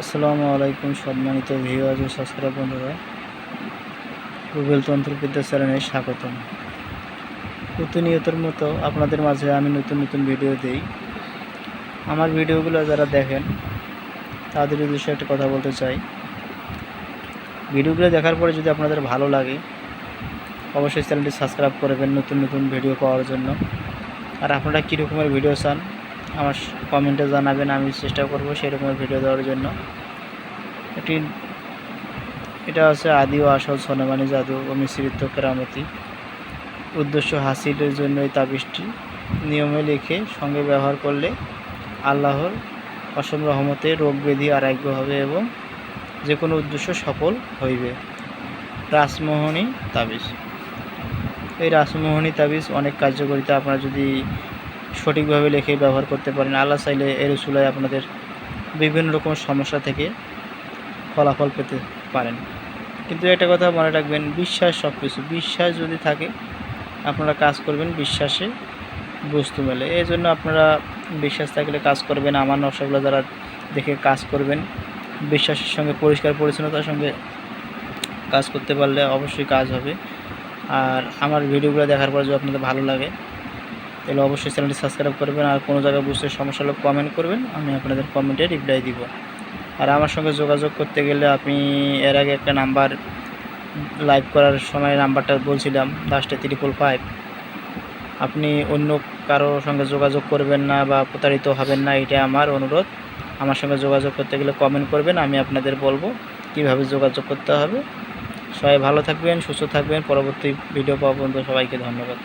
আসসালামু আলাইকুম সম্মানিত ভিউয়ার্স ও সাবস্ক্রাইব বন্ধুরা। গুগল তন্ত্রবিদ্যা চ্যানেলে স্বাগতম। প্রতিনিয়তর মতো আপনাদের মাঝে আমি নতুন নতুন ভিডিও দিই। আমার ভিডিওগুলো যারা দেখেন, তাদের উদ্দেশ্যে একটা কথা বলতে চাই। ভিডিওগুলো দেখার পরে যদি আপনাদের ভালো লাগে, অবশ্যই চ্যানেলটি সাবস্ক্রাইব করবেন নতুন নতুন ভিডিও পাওয়ার জন্য। আর আপনারা কী রকমের ভিডিও চান আমার কমেন্টে জানাবেন, আমি চেষ্টা করব সেই রকমের ভিডিও দেওয়ার জন্য। এটি এটা আছে আদি ও আসল সোনামানি জাদু ও মিশ্রিত কেরামতি। উদ্দেশ্য হাসিলের জন্য এই তাবিজটি নিয়মে লিখে সঙ্গে ব্যবহার করলে আল্লাহর অসম রহমতে রোগ ব্যাধি আরোগ্য হবে এবং যে কোনো উদ্দেশ্য সফল হইবে। রাসমোহনী তাবিজ। এই রাসমোহনী তাবিজ অনেক কার্যকারিতা আপনারা যদি সঠিকভাবে লিখে ব্যবহার করতে পারেন। আল্লাহ চাইলে এর চুলায় আপনাদের বিভিন্ন রকম সমস্যা থেকে ফলাফল পেতে পারেন। কিন্তু একটা কথা মনে রাখবেন, বিশ্বাস সব কিছু বিশ্বাস যদি থাকে, আপনারা কাজ করবেন বিশ্বাসে বস্তু মেলে। এই জন্য আপনারা বিশ্বাস থাকলে কাজ করবেন। আমার নকশাগুলো যারা দেখে কাজ করবেন, বিশ্বাসের সঙ্গে পরিষ্কার পরিচ্ছন্নতার সঙ্গে কাজ করতে পারলে অবশ্যই কাজ হবে। আর আমার ভিডিওগুলো দেখার পর যদি আপনাদের ভালো লাগে তাহলে অবশ্যই চ্যানেলটি সাবস্ক্রাইব করবেন আর কোনো জায়গায় বুঝতে সমস্যা হলে কমেন্ট করবেন, আমি আপনাদের কমেন্টে রিপ্লাই দিব। আর আমার সঙ্গে যোগাযোগ করতে গেলে আপনি এর আগে একটা নাম্বার লাইভ করার সময় নাম্বারটা বলছিলাম লাস্টে ত্রিপল ফাইভ আপনি অন্য কারোর সঙ্গে যোগাযোগ করবেন না বা প্রতারিত হবেন না এটা আমার অনুরোধ। আমার সঙ্গে যোগাযোগ করতে গেলে কমেন্ট করবেন, আমি আপনাদের বলব কীভাবে যোগাযোগ করতে হবে। সবাই ভালো থাকবেন, সুস্থ থাকবেন, পরবর্তী ভিডিও পাওয়া পর্যন্ত সবাইকে ধন্যবাদ।